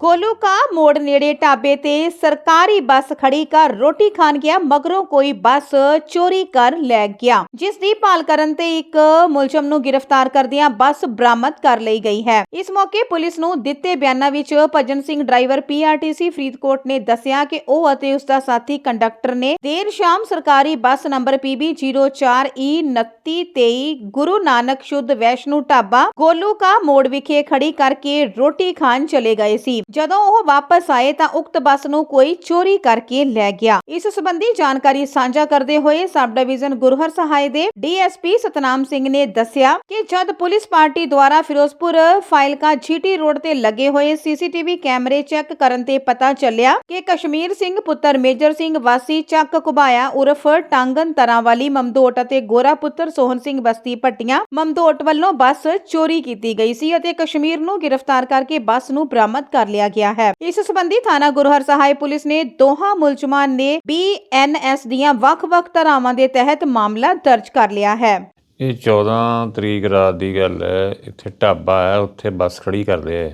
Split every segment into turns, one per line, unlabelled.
ਗੋਲੂਕਾ ਮੋੜ ਨੇੜੇ ਢਾਬੇ ਤੇ ਸਰਕਾਰੀ ਬੱਸ ਖੜੀ ਕਰ ਰੋਟੀ ਖਾਣ ਗਿਆ, ਮਗਰੋਂ ਕੋਈ ਬੱਸ ਚੋਰੀ ਕਰ ਲੈ ਗਿਆ। ਜਿਸ ਦੀ ਭਾਲ ਕਰਨ ਤੇ ਇੱਕ ਮੁਲਜ਼ਮ ਨੂੰ ਗ੍ਰਿਫਤਾਰ ਕਰਦਿਆਂ ਬੱਸ ਬਰਾਮਦ ਕਰ ਲਈ ਗਈ ਹੈ। ਇਸ ਮੌਕੇ ਪੁਲਿਸ ਨੂੰ ਦਿੱਤੇ ਬਿਆਨਾਂ ਵਿੱਚ ਭਜਨ ਸਿੰਘ ਡਰਾਈਵਰ ਪੀਆਰਟੀਸੀ ਫਰੀਦਕੋਟ ਨੇ ਦੱਸਿਆ ਕਿ ਉਹ ਅਤੇ ਉਸ ਦਾ ਸਾਥੀ ਕੰਡਕਟਰ ਨੇ ਦੇਰ ਸ਼ਾਮ ਸਰਕਾਰੀ bus number PB04E2923 Guru Nanak ਸ਼ੁੱਧ ਵੈਸ਼ਨੂ ਢਾਬਾ ਗੋਲੂ ਕਾ ਮੋੜ ਵਿਖੇ ਖੜੀ ਕਰਕੇ ਰੋਟੀ ਖਾਣ ਚਲੇ ਗਏ ਸੀ। ਜਦੋਂ ਉਹ ਵਾਪਸ ਆਏ ਤਾਂ ਉਕਤ ਬੱਸ ਨੂੰ ਕੋਈ ਚੋਰੀ ਕਰਕੇ ਲੈ ਗਿਆ। ਇਸ ਸੰਬੰਧੀ ਜਾਣਕਾਰੀ ਸਾਂਝਾ ਕਰਦੇ ਹੋਏ ਸਬ ਡਿਵੀਜ਼ਨ ਗੁਰਹਰ ਸਹਾਇ ਦੇ ਡੀਐਸਪੀ ਸਤਨਾਮ ਸਿੰਘ ਨੇ ਦੱਸਿਆ ਕਿ ਜਦ ਪੁਲਿਸ ਪਾਰਟੀ ਦੁਆਰਾ ਫਿਰੋਜ਼ਪੁਰ ਫਾਇਲਕਾ ਜੀਟੀ ਰੋਡ ਤੇ ਲੱਗੇ ਹੋਏ ਸੀਸੀਟੀਵੀ ਕੈਮਰੇ ਚੈੱਕ ਕਰਨ ਤੇ ਪਤਾ ਚੱਲਿਆ ਕਿ ਕਸ਼ਮੀਰ ਸਿੰਘ ਪੁੱਤਰ ਮੇਜਰ ਸਿੰਘ ਵਾਸੀ ਚੱਕ ਕੁਬਾਇਆ ਉਰਫ ਟਾਂਗਨ ਤਰਾਂ ਵਾਲੀ ਮਮਦੋਟ ਅਤੇ ਗੋਰਾ ਪੁੱਤਰ ਸੋਹਨ ਸਿੰਘ ਬਸਤੀ ਪੱਟੀਆਂ ਮਮਦੋਟ ਵੱਲੋਂ ਬੱਸ ਚੋਰੀ ਕੀਤੀ ਗਈ ਸੀ ਅਤੇ ਕਸ਼ਮੀਰ ਨੂੰ ਗ੍ਰਿਫਤਾਰ ਕਰਕੇ ਬੱਸ ਨੂੰ ਬਰਾਮਦ ਕਰ ਲਿਆ ਗਿਆ ਹੈ। ਇਸ ਸੰਬੰਧੀ ਥਾਣਾ ਗੁਰਹਰ ਸਹਾਇ ਪੁਲਿਸ ਨੇ ਦੋਹਾਂ ਮੁਲਜ਼ਮਾਂ ਨੇ ਬੀਐਨਐਸ ਦੀਆਂ ਵੱਖ-ਵੱਖ ਧਾਰਾਵਾਂ ਦੇ ਤਹਿਤ ਮਾਮਲਾ ਦਰਜ ਕਰ ਲਿਆ ਹੈ।
ਇਹ 14 ਤਰੀਕ ਰਾਤ ਦੀ ਗੱਲ ਹੈ। ਇੱਥੇ ਢਾਬਾ ਹੈ, ਉੱਥੇ ਬੱਸ ਖੜੀ ਕਰਦੇ ਆ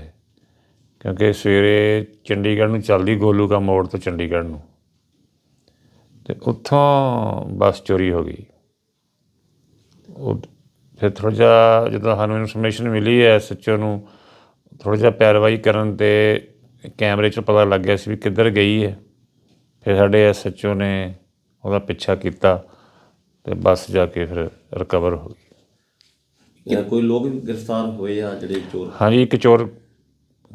ਕਿਉਂਕਿ ਸਵੇਰੇ ਚੰਡੀਗੜ੍ਹ ਨੂੰ ਚੱਲਦੀ ਗੋਲੂਕਾ ਮੋੜ ਤੋਂ ਚੰਡੀਗੜ੍ਹ ਨੂੰ। ਤੇ ਉੱਥੋਂ ਬੱਸ ਚੋਰੀ ਹੋ ਗਈ। ਉਹ ਫਿਰ ਥੋੜਾ ਜਿਹਾ ਜਦੋਂ ਸਾਨੂੰ ਇਨਫੋਰਮੇਸ਼ਨ ਮਿਲੀ ਹੈ ਐਸਐਚਓ ਨੂੰ ਥੋੜ੍ਹਾ ਜਿਹਾ ਪੈਰਵਾਈ ਕਰਨ ਤੇ ਕੈਮਰੇ 'ਚ ਪਤਾ ਲੱਗ ਗਿਆ ਸੀ ਵੀ ਕਿੱਧਰ ਗਈ ਹੈ। ਫਿਰ ਸਾਡੇ ਐਸਐਚਓ ਨੇ ਉਹਦਾ ਪਿੱਛਾ ਕੀਤਾ ਤੇ ਬੱਸ ਜਾ ਕੇ ਫਿਰ ਰਿਕਵਰ ਹੋ ਗਈ।
ਜਾਂ ਕੋਈ ਲੋਕ ਗ੍ਰਿਫਤਾਰ ਹੋਏ ਆ ਜਿਹੜੇ ਚੋਰ?
ਹਾਂਜੀ ਇੱਕ ਚੋਰ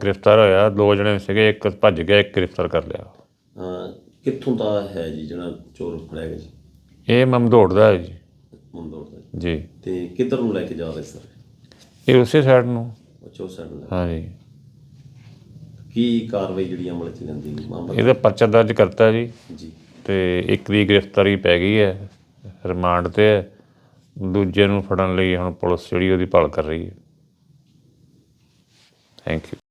ਗ੍ਰਿਫਤਾਰ ਹੋਇਆ। ਦੋ ਜਣੇ ਸੀਗੇ ਇੱਕ ਭੱਜ ਗਿਆ ਇੱਕ ਗ੍ਰਿਫਤਾਰ ਕਰ ਲਿਆ।
ਅਹ ਕਿੱਥੋਂ ਦਾ ਹੈ ਜੀ ਜਿਹੜਾ ਚੋਰ ਫੜਿਆ ਗਿਆ ਜੀ?
ਇਹ ਮਮਦੋੜ ਦਾ ਹੈ ਜੀ।
ਮੰਦੋੜ ਦਾ ਜੀ।
ਜੀ।
ਤੇ ਕਿੱਧਰ ਨੂੰ ਲੈ ਕੇ ਜਾ ਰਹੇ ਸਰ?
ਇਹ ਉਸੇ ਸਾਈਡ ਨੂੰ।
ਅੱਛੋ ਸਾਈਡ ਨੂੰ ਲੈ
ਹਾਂਜੀ।
ਕੀ ਕਾਰਵਾਈ ਜਿਹੜੀ ਅਮਲ ਚ ਲੈਂਦੀ ਗਈ? ਮਾਮਲਾ
ਇਹਦਾ ਪਰਚਾ ਦਰਜ ਕਰਤਾ ਜੀ।
ਜੀ।
ਤੇ ਇੱਕ ਦੀ ਗ੍ਰਿਫਤਾਰੀ ਪੈ ਗਈ ਹੈ ਰਿਮਾਂਡ ਤੇ ਹੈ। ਦੂਜੇ ਨੂੰ ਫੜਨ ਲਈ ਹੁਣ ਪੁਲਿਸ ਜਿਹੜੀ ਉਹਦੀ ਭਾਲ ਕਰ ਰਹੀ ਹੈ। Thank you